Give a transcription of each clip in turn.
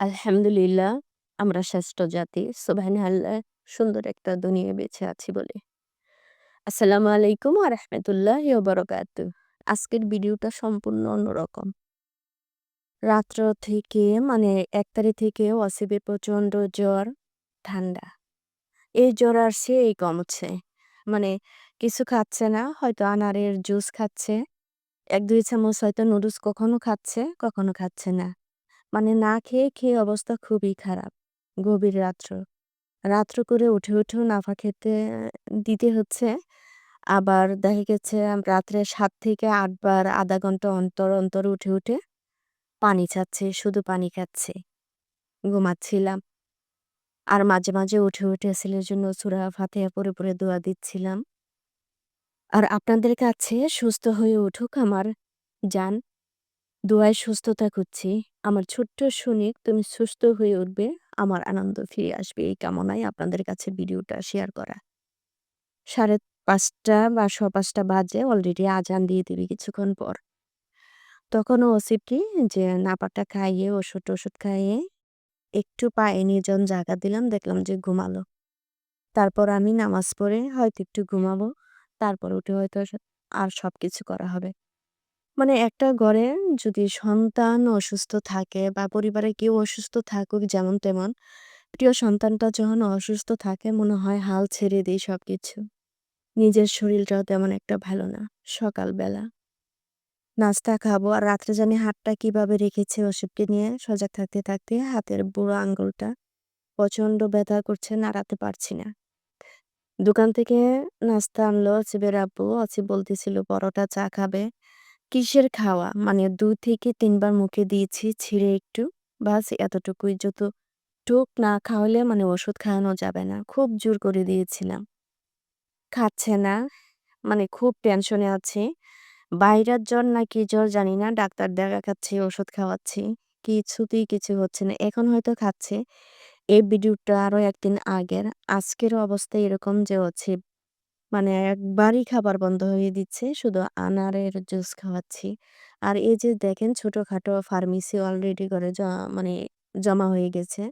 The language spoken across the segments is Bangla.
আলহামদুলিল্লাহ আমরা শ্রেষ্ঠ জাতি। সুবহানাল্লাহ সুন্দর একটা দুনিয়ায় বেঁচে আছি বলে। আসসালামু আলাইকুম ওয়া রাহমাতুল্লাহি ওয়া বারাকাতুহু। আজকের ভিডিওটা সম্পূর্ণ অন্যরকম। রাত্র থেকে মানে এক তারিখ থেকে ওয়াসিবের প্রচণ্ড জ্বর, ঠান্ডা। এই জ্বর আসছে এই কমছে। মানে কিছু খাচ্ছে না, হয়তো আনারের জুস খাচ্ছে। ১-২ চামচ হয়তো নুডলস কখনো খাচ্ছে, কখনো খাচ্ছে না। মানে না খেয়ে, খেয়ে অবস্থা খুবই খারাপ। গভীর রাত্র। রাত্র করে উঠে, উঠেও নাফা খেতে দিতে হচ্ছে। আবার দেখা গেছে রাত্রে সাত থেকে আটবার আধা ঘণ্টা অন্তর, অন্তর উঠে, উঠে পানি চাচ্ছে, শুধু পানি খাচ্ছে। ঘুমাচ্ছিলাম। আর মাঝে, মাঝে উঠে, উঠে ছেলের জন্য সূরা ফাতিহা পড়ে, পড়ে দোয়া দিচ্ছিলাম। আর আপনাদের কাছে সুস্থ হয়ে উঠুক আমার জান। দোয়ায় সুস্থতা খুঁজছি। আমার ছোট্ট সনিক তুমি সুস্থ হয়ে উঠবে, আমার আনন্দ ফিরে আসবে এই কামনায় আপনাদের কাছে ভিডিওটা শেয়ার করা। ৫:৩০ বা ৫:০৫ বাজে অলরেডি আজান দিয়ে দিবে কিছুক্ষণ পর। তখনও ওসিব কি যে নাপাকটা খাইয়ে ওষুধ-টষুধ খাইয়ে একটু পায়ে নির্জন জায়গা দিলাম, দেখলাম যে ঘুমালো। তারপর আমি নামাজ পড়ে হয়তো একটু ঘুমাবো। তারপর উঠে হয়তো আর সবকিছু করা হবে। মানে একটা ঘরে যদি সন্তান অসুস্থ থাকে বা পরিবারে কেউ অসুস্থ থাকুক যেমন তেমন, প্রিয় সন্তানটা যখন অসুস্থ থাকে মনে হয় হাল ছেড়ে দেই সবকিছু। নিজের শরীরটাও তেমন একটা ভালো না। সকালবেলা নাস্তা খাব আর রাত্রে জানি হাতটা কীভাবে রেখেছে ওষুধকে নিয়ে সজাগ থাকতে, থাকতে হাতের বুড়ো আঙ্গুলটা প্রচণ্ড ব্যথা করছে, নাড়াতে পারছি না। দোকান থেকে নাস্তা আনলো অসিবের আব্বু। অসিব বলতেছিল পরোটা, চা খাবে। কিসের খাওয়া? মানে ২ থেকে তিনবার মুখে দিয়েছি ছিঁড়ে একটু। বাস এতটুকুই। যতটুক না খাওয়ালে মানে ওষুধ খাওয়ানো যাবে না। খুব জোর করে দিয়েছিলাম। খাচ্ছে না। মানে খুব টেনশনে আছে বাইরের জ্বর না কি জ্বর জানি না। ডাক্তার দেখাচ্ছি, ওষুধ খাওয়াচ্ছি। কিছুতেই কিছু হচ্ছে না। এখন হয়তো খাচ্ছে। এই ভিডিওটা আরও ১ দিন আগের। আজকের অবস্থা এরকম যে অসিব মানে একবারই খাবার বন্ধ হয়ে দিচ্ছে। শুধু আনারের জুস খাওয়াচ্ছি। আর এই যে দেখেন ছোটখাটো ফার্মেসি অলরেডি করে জ মানে জমা হয়ে গেছে।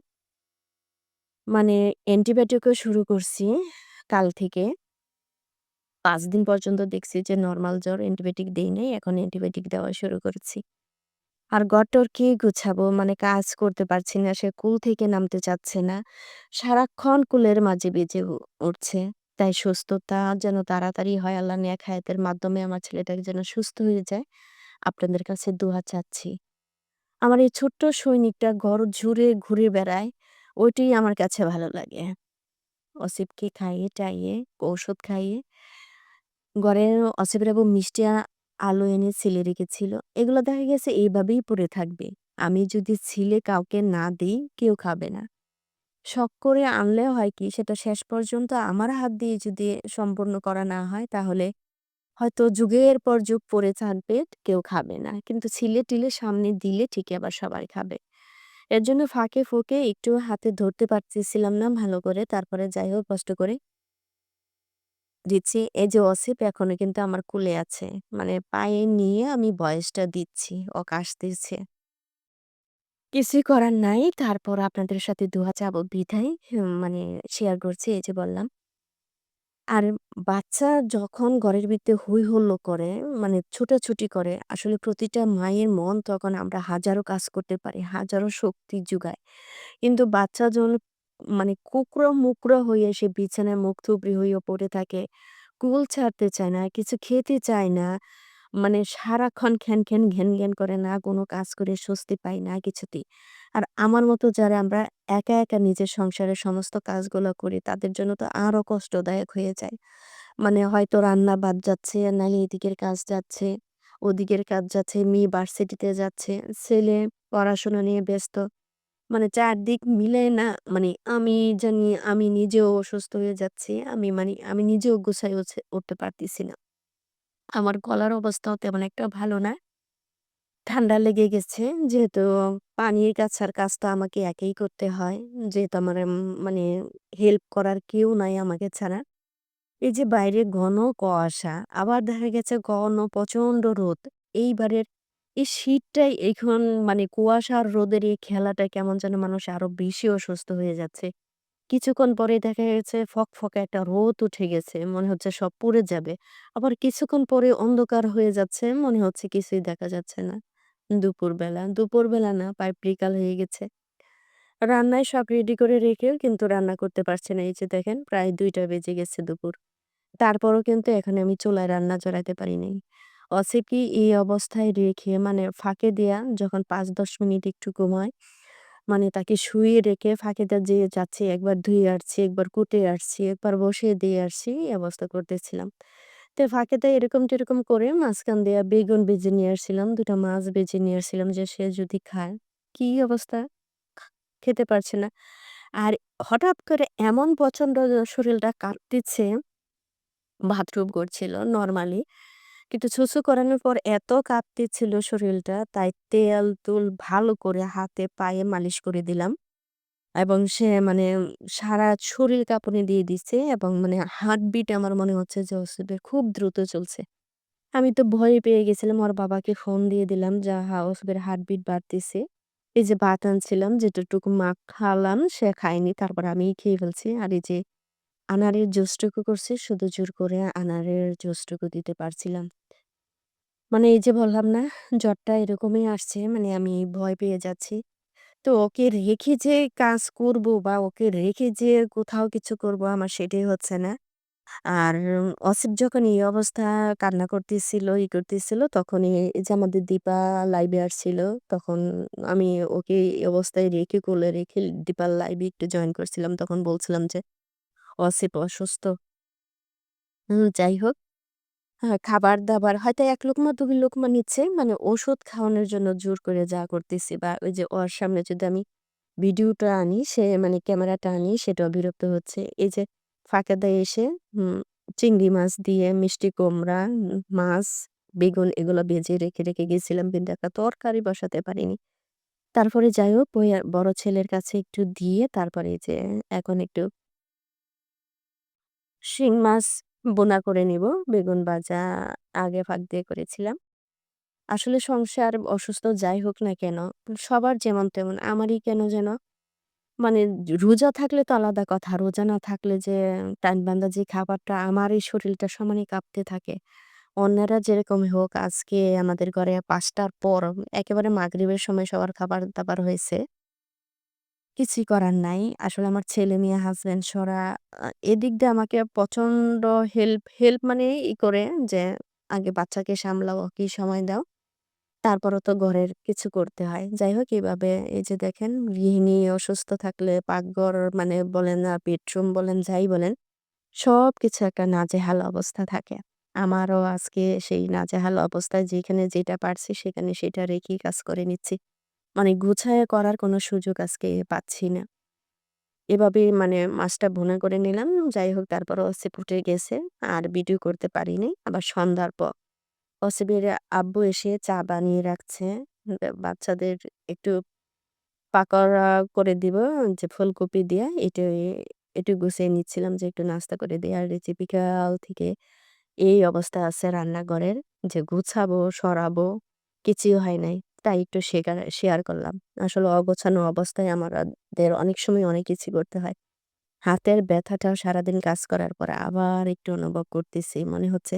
মানে অ্যান্টিবায়োটিকও শুরু করছি কাল থেকে। ৫ দিন পর্যন্ত দেখছি যে নরমাল জ্বর অ্যান্টিবায়োটিক দেই নাই। এখন অ্যান্টিবায়োটিক দেওয়া শুরু করেছি। আর ঘর-টর কি গুছাবো? মানে কাজ করতে পারছি না। সে কুল থেকে নামতে চাচ্ছে না। সারাক্ষণ কুলের মাঝে বেজে উঠছে। তাই সুস্থতা যেন তাড়াতাড়ি হয় আল্লাহ নেক হায়াতের মাধ্যমে আমার ছেলেটাকে যেন সুস্থ হয়ে যায়। আপনাদের কাছে দোয়া চাচ্ছি। আমার এই ছোট্ট সৈনিকটা ঘর জুড়ে ঘুরে বেড়ায়। ওইটাই আমার কাছে ভালো লাগে। অসিবকে খাইয়ে-টাইয়ে, ঔষধ খাইয়ে ঘরে অসিবের আব্বু মিষ্টি আলু এনে ছিলে রেখেছিল। এগুলো দেখা গেছে এইভাবেই পড়ে থাকবে। আমি যদি ছিলে কাউকে না দিই কেউ খাবে না। শখ করে আনলে হয় কি সেটা শেষ পর্যন্ত আমার হাত দিয়ে যদি সম্পূর্ণ করা না হয় তাহলে হয়তো যুগের পর যুগ পড়ে থাকবে, কেউ খাবে না। কিন্তু ছিলে-টিলে সামনে দিলে ঠিকই আবার সবাই খাবে। এর জন্য ফাঁকে ফুঁকে একটু হাতে ধরতে পারতেছিলাম না ভালো করে। তারপরে যাই হোক কষ্ট করে দিচ্ছি। এই যে অসিব এখনও কিন্তু আমার কুলে আছে। মানে পায়ে নিয়ে আমি বয়সটা দিচ্ছি। ও কাশতেছে। কিছুই করার নাই। তারপর আপনাদের সাথে দোয়া চাবো বিধায় মানে শেয়ার করছি এই যে বললাম। আর বাচ্চা যখন ঘরের ভিতরে হৈ হুল্লোড় করে মানে ছুটাছুটি করে আসলে প্রতিটা মায়ের মন তখন আমরা হাজারো কাজ করতে পারি, হাজারো শক্তি যোগায়। কিন্তু বাচ্চা যখন মানে কুকড়ো-মুকড়ো হয়ে সে বিছানায় মুখ থুবড়ে হয়ে পড়ে থাকে, কুল ছাড়তে চায় না, কিছু খেতে চায় না। মানে সারাক্ষণ খ্যান, খ্যান ঘ্যান, ঘ্যান করে না কোনো কাজ করে স্বস্তি পাই না কিছুতেই। আর আমার মতো যারা আমরা একা, একা নিজের সংসারের সমস্ত কাজগুলো করি তাদের জন্য তো আরও কষ্টদায়ক হয়ে যায়। মানে হয়তো রান্না বাদ যাচ্ছে, নাইলে এদিকের কাজ যাচ্ছে, ওদিকের কাজ যাচ্ছে, মেয়ে ভার্সিটিতে যাচ্ছে, ছেলে পড়াশোনা নিয়ে ব্যস্ত। মানে চারদিক মিলে না মানে আমি জানি আমি নিজেও অসুস্থ হয়ে যাচ্ছি। আমি মানে আমি নিজেও উছে উঠতে পারতেছি না। আমার গলার অবস্থাও তেমন একটা ভালো না। ঠান্ডা লেগে গেছে। যেহেতু পানির কাছার কাজটা আমাকে একাই করতে হয়। যেহেতু আমার মানে হেল্প করার কেউ নাই আমাকে ছাড়া। এই যে বাইরে ঘন কুয়াশা, আবার দেখা গেছে ঘন প্রচণ্ড রোদ। এইবারের এই শীতটাই এখন মানে কুয়াশা আর রোদের এই খেলাটা কেমন যেন মানুষ আরও বেশি অসুস্থ হয়ে যাচ্ছে। কিছুক্ষণ পরে দেখা গেছে ফকফকে একটা রোদ উঠে গেছে। মনে হচ্ছে সব পুড়ে যাবে। আবার কিছুক্ষণ পরে অন্ধকার হয়ে যাচ্ছে। মনে হচ্ছে কিছুই দেখা যাচ্ছে না। দুপুরবেলা, দুপুরবেলা না প্রায় বিকাল হয়ে গেছে। রান্নায় সব রেডি করে রেখেও কিন্তু রান্না করতে পারছে না। এই যে দেখেন প্রায় দুইটা বেজে গেছে দুপুর। তারপরও কিন্তু এখনও আমি চুলায় রান্না চড়াইতে পারি নাই। অসিকি এই অবস্থায় রেখে মানে ফাঁকে দেয়া যখন ৫-১০ মিনিট একটু ঘুমায়, মানে তাকে শুয়ে রেখে ফাঁকে দেয়া যেয়ে যাচ্ছি, একবার ধুয়ে আসছি, একবার কুটে আসছি, একবার বসিয়ে দিয়ে আসছি, এই অবস্থা করতেছিলাম। তো ফাঁকে এরকম-টেরকম করে মাঝখান দিয়া বেগুন বেজে নিয়ে আসছিলাম, ২ টা মাছ বেজে নিয়ে আসছিলাম যে সে যদি খায়। কি অবস্থা? খেতে পারছে না। আর হঠাৎ করে এমন প্রচণ্ড শরীরটা কাঁপতেছে বাথরুম করছিল নরমালি। কিন্তু সুসু করানোর পর এত কাঁপতেছিল শরীলটা, তাই তেল-তুল ভালো করে হাতে পায়ে মালিশ করে দিলাম। এবং সে মানে সারা শরীর কাঁপুনি দিয়ে দিছে এবং মানে হার্টবিট আমার মনে হচ্ছে যে ওর খুব দ্রুত চলছে। আমি তো ভয় পেয়ে গেছিলাম। ওর বাবাকে ফোন দিয়ে দিলাম যা হা ওসবের হার্টবিট বাড়তেছে। এই যে ভাত আনছিলাম যেতটুকু মা খাওয়ালাম সে খায়নি। তারপর আমি খেয়ে ফেলছি। আর এই যে আনারের জুসটুকু করছি শুধু জোর করে আনারের জুসটুকু দিতে পারছিলাম। মানে এই যে বললাম না জ্বরটা এরকমই আসছে মানে আমি ভয় পেয়ে যাচ্ছি। তো ওকে রেখে যে কাজ করব বা ওকে রেখে যে কোথাও কিছু করব আমার সেটাই হচ্ছে না। আর অসিফ যখন এই অবস্থা কান্না করতেছিল, ই করতেছিল তখনই এই যে আমাদের দীপা লাইভে আসছিল। তখন আমি ওকে এই অবস্থায় রেখে কোলে রেখে দীপার লাইভে একটু জয়েন করছিলাম। তখন বলছিলাম যে অসিফ অসুস্থ। যাই হোক। হ্যাঁ, খাবার-দাবার হয়তো ১ লোকমা ২ লোকমা নিচ্ছে। মানে ওষুধ খাওয়ানোর জন্য জোর করে যা করতেছি বা ওই যে ওর সামনে যদি আমি ভিডিওটা আনি, সে মানে ক্যামেরাটা আনি সেটাও বিরক্ত হচ্ছে। এই যে ফাঁকে দেয় এসে চিংড়ি মাছ দিয়ে মিষ্টি কুমড়া, মাছ, বেগুন এগুলো ভেজে রেখে, রেখে গেছিলাম কিন্তু একটা তরকারি বসাতে পারিনি। তারপরে যাই হোক বড় ছেলের কাছে একটু দিয়ে তারপরে যে এখন একটু শিং মাছ বোনা করে নিব। বেগুন ভাজা আগে ফাঁক দিয়ে করেছিলাম। আসলে সংসার অসুস্থ যাই হোক না কেন, সবার যেমন তেমন আমারই কেন যেন মানে রোজা থাকলে তো আলাদা কথা। রোজা না থাকলে যে টাইম-বান্ধা যে খাবারটা আমার এই শরীরটা সমানই কাঁপতে থাকে। অন্যেরা যেরকমই হোক আজকে আমাদের ঘরে পাঁচটার পর একেবারে মাগরিবের সময় সবার খাবার-দাবার হয়েছে। কিছুই করার নাই। আসলে আমার ছেলে-মেয়ে, হাসব্যান্ড সরা এদিক দিয়ে আমাকে প্রচণ্ড হেল্প, হেল্প মানে ই করে যে আগে বাচ্চাকে সামলাও, ওকে সময় দাও। তারপরও তো ঘরের কিছু করতে হয়। যাই হোক এভাবে এই যে দেখেন গৃহিণী অসুস্থ থাকলে পাকঘর মানে বলেন আ বেডরুম বলেন যাই বলেন, সবকিছু একটা নাজেহাল অবস্থা থাকে। আমারও আজকে সেই নাজেহাল অবস্থায় যেখানে যেটা পারছি সেখানে সেটা রেখেই কাজ করে নিচ্ছি। মানে গুছায় করার কোনো সুযোগ আজকে পাচ্ছি না। এভাবে মানে মাছটা ভুনা করে নিলাম। যাই হোক তারপরও হচ্ছে গেছে। আর ভিডিও করতে পারিনি। আবার সন্ধ্যার পর অসিবের আব্বু এসে চা বানিয়ে রাখছে। বাচ্চাদের একটু পাকোড়া করে দিব যে ফুলকপি দিয়ে এটাই একটু গুছিয়ে নিচ্ছিলাম যে একটু নাস্তা করে দেই। আর যে বিকাল থেকে এই অবস্থা আছে রান্নাঘরের যে গুছাবো, সরাবো কিছুই হয় নাই। তাই একটু শেকার শেয়ার করলাম। আসলে অগোছানো অবস্থায় আমাদের অনেক সময় অনেক কিছু করতে হয়। হাতের ব্যথাটাও সারাদিন কাজ করার পরে আবার একটু অনুভব করতেছি। মনে হচ্ছে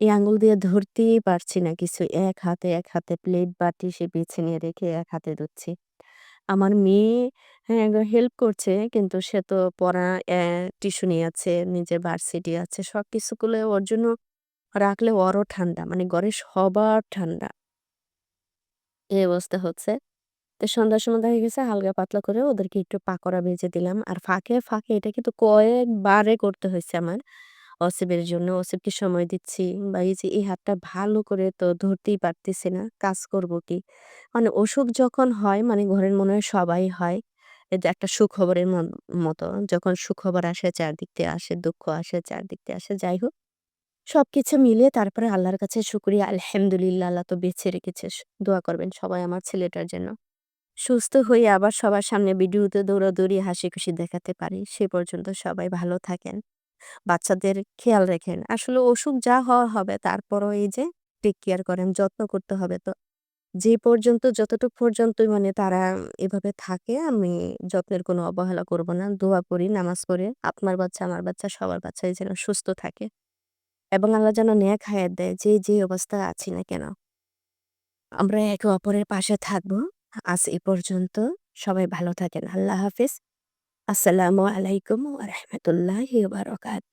এই আঙ্গুল দিয়ে ধরতেই পারছি না কিছু। এক হাতে, এক হাতে প্লেট বাটি সে বেছে নিয়ে রেখে এক হাতে ধরছি। আমার মেয়ে হ্যাঁ, হেল্প করছে কিন্তু সে তো পড়া টিউশনি আছে, নিজের ভার্সিটি আছে। সবকিছুগুলো ওর জন্য রাখলে ওরও ঠান্ডা। মানে ঘরে সবার ঠান্ডা। এই অবস্থা হচ্ছে। তো সন্ধ্যার সময় দেখা গেছে হালকা পাতলা করে ওদেরকে একটু পাকোড়া ভেজে দিলাম। আর ফাঁকে, ফাঁকে এটা কিন্তু কয়েকবারে করতে হয়েছে আমার। অসিবের জন্য। অসিবকে সময় দিচ্ছি বা এই যে এই হাতটা ভালো করে তো ধরতেই পারতেছি না। কাজ করব কি? মানে অসুখ যখন হয় মানে ঘরের মনে হয় সবাই হয়। একটা সুখবরের মতো। যখন সুখবর আসে চারদিক দিয়ে আসে, দুঃখ আসে চারদিক আসে। যাই হোক সবকিছু মিলিয়ে তারপরে আল্লাহর কাছে শুকরিয়া আলহামদুলিল্লাহ আল্লাহ তো বেছে রেখেছে। দোয়া করবেন সবাই আমার ছেলেটার জন্য। সুস্থ হয়ে আবার সবার সামনে ভিডিওতে দৌড়াদৌড়ি হাসিখুশি দেখাতে পারি। সে পর্যন্ত সবাই ভালো থাকেন। বাচ্চাদের খেয়াল রাখেন। আসলে অসুখ যা হওয়া হবে তারপরও এই যে টেক কেয়ার করেন, যত্ন করতে হবে তো। যে পর্যন্ত যতটুক পর্যন্তই মানে তারা এভাবে থাকে আমি যত্নের কোনো অবহেলা করব না। দোয়া করি, নামাজ পড়ি। আপনার বাচ্চা, আমার বাচ্চা সবার বাচ্চাই যেন সুস্থ থাকে এবং আল্লাহ যেন ন্যাক হায়াত দেয় যে, যে অবস্থায় আছি না কেন। আমরা একে অপরের পাশে থাকব। আজ এ পর্যন্ত। সবাই ভালো থাকেন। আল্লাহ হাফিজ আসসালামু আলাইকুম রহমতুল্লাহ বারকাত।